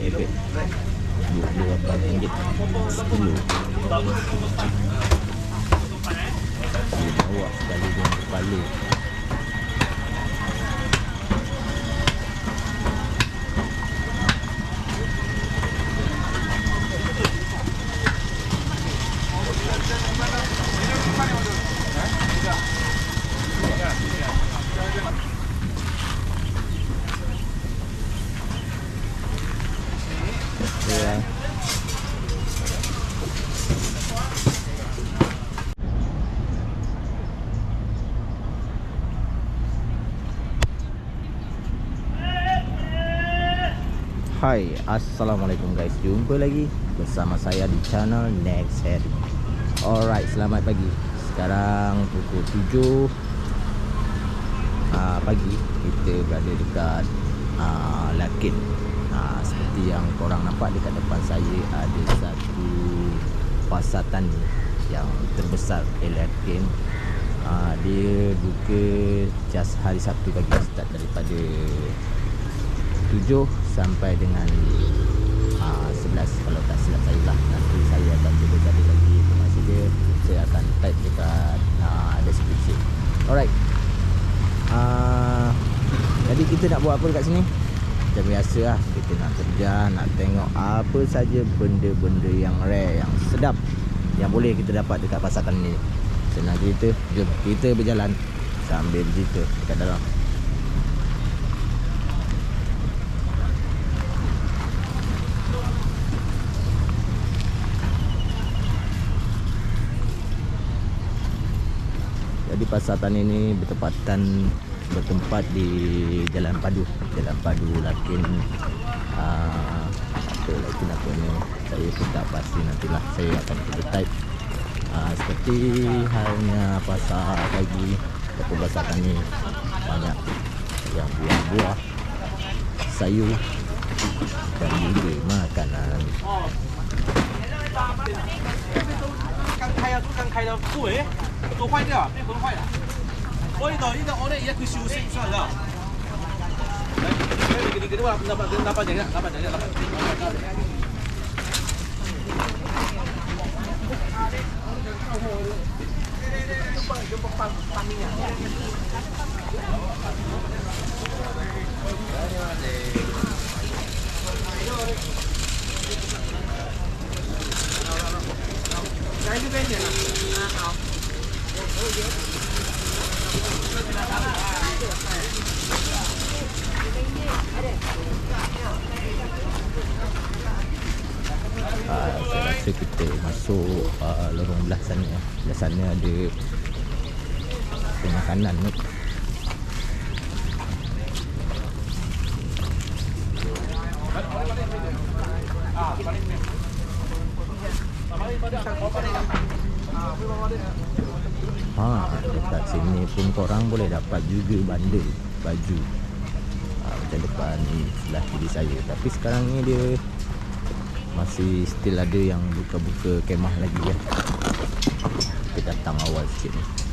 Ebe. Luwa pa ang higit. Luwa. Luwa. Dali ng palo. Hai Assalamualaikum guys. Jumpa lagi bersama saya di channel Next Head. Alright selamat pagi. Sekarang pukul 7 uh, ah, pagi. Kita berada dekat ah, uh, Lakin uh, ah, Seperti yang korang nampak dekat depan saya Ada satu pasar tani Yang terbesar di Lakin uh, Dia buka just hari Sabtu pagi Start daripada 7 sampai dengan ah, uh, 11 kalau tak silap saya lah nanti saya akan cuba cari lagi informasi dia. Saya akan type dekat uh, deskripsi. Alright. Uh, jadi kita nak buat apa dekat sini? Macam biasa lah kita nak kerja nak tengok apa saja benda-benda yang rare yang sedap yang boleh kita dapat dekat pasar ni senang cerita. Jom kita berjalan. Sambil cerita dekat dalam. Jadi pasatan ini bertepatan bertempatan bertempat di Jalan Padu, Jalan Padu Lakin ah uh, Lakin apa ni? Saya pun tak pasti nantilah saya akan cuba type. Uh, seperti halnya pasar pagi ataupun pasar tani banyak yang buah-buah sayur dan juga makanan. Oh. 都坏掉了，变坏了。我一到一到我那也可以修修，是吧？来，给你给你给你，拿拿把剪刀，拿把剪刀，拿把。okay, masuk uh, lorong belah sana. Belah sana ada Pemakanan ni Ha, dekat sini pun korang boleh dapat juga bandar baju. Ha, Macam depan ni, sebelah kiri saya. Tapi sekarang ni dia masih still ada yang buka-buka kemah lagi ya. Kita datang awal sikit ni.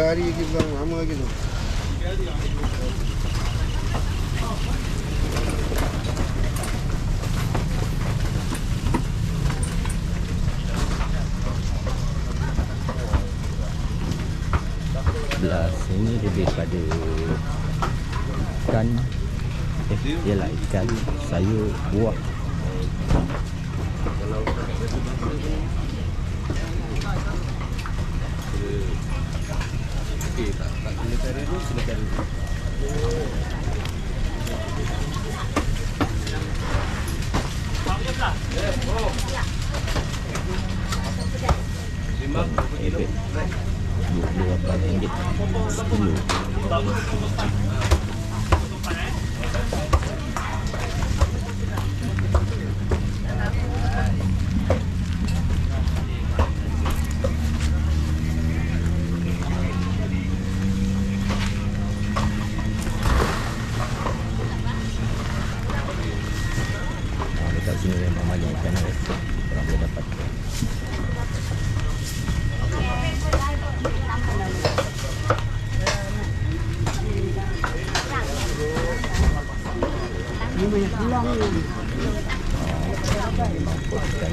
Tiga hari lagi belum lama lagi tu. belah sini lebih pada ikan. Eh ialah ikan. Sayur buah Ebek dua puluh lapan ringgit sekilo Ah, dekat sini memang banyak ikan guys Orang boleh dapat memang pot ikan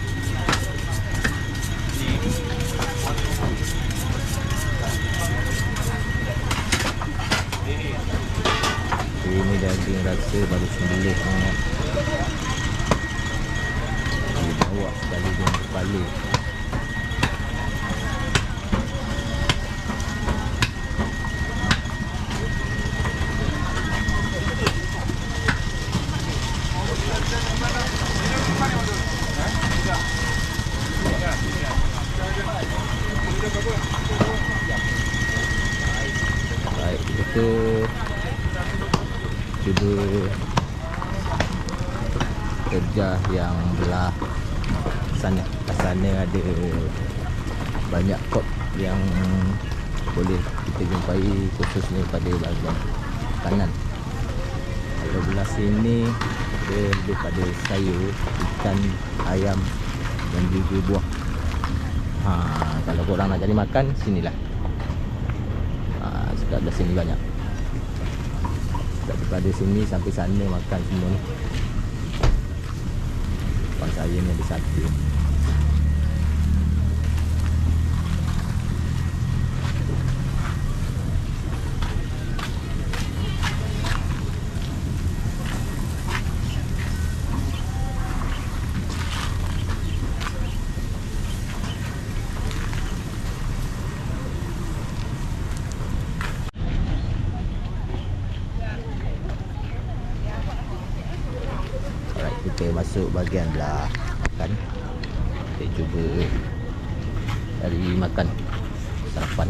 Ini daging rasa baru sembelih sangat. Dia bawa sekali dengan kepala Baik, kita cuba kerja yang belah sana. Sana ada banyak kot yang boleh kita jumpai khususnya pada bahagian kanan. Kalau belah sini dia lebih pada sayur, ikan, ayam dan juga buah. Ha, kalau korang nak cari makan sinilah. Ha, sekat sini banyak. Daripada sini sampai sana makan semua ni. Depan saya ni ada satu. masuk bahagian belah makan kita cuba cari makan sarapan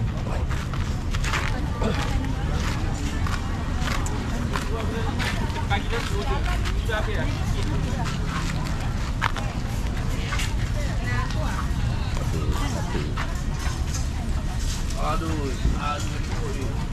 Aduh, aduh, aduh.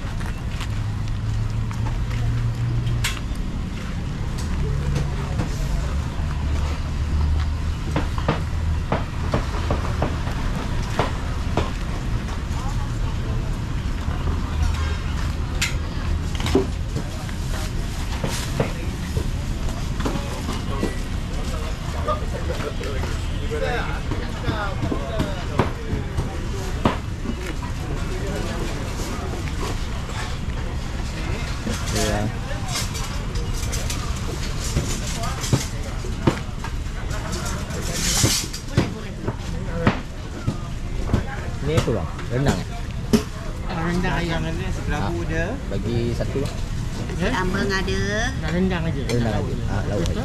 Satu bang. Ambeng ada. Nak rendang aja. Rendang aja. Ah, lauk aja.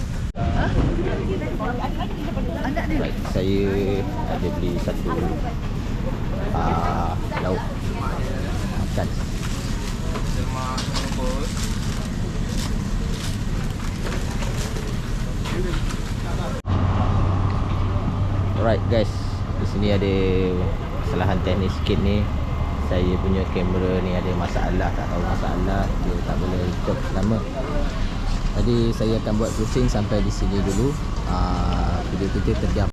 Right, saya ada beli satu ah, lauk makan. Alright guys, di sini ada kesalahan teknis sikit ni. Saya punya kamera ni ada masalah, tak tahu masalah, dia tak boleh stop lama. Jadi saya akan buat closing sampai di sini dulu. Ah, video kita terdiam.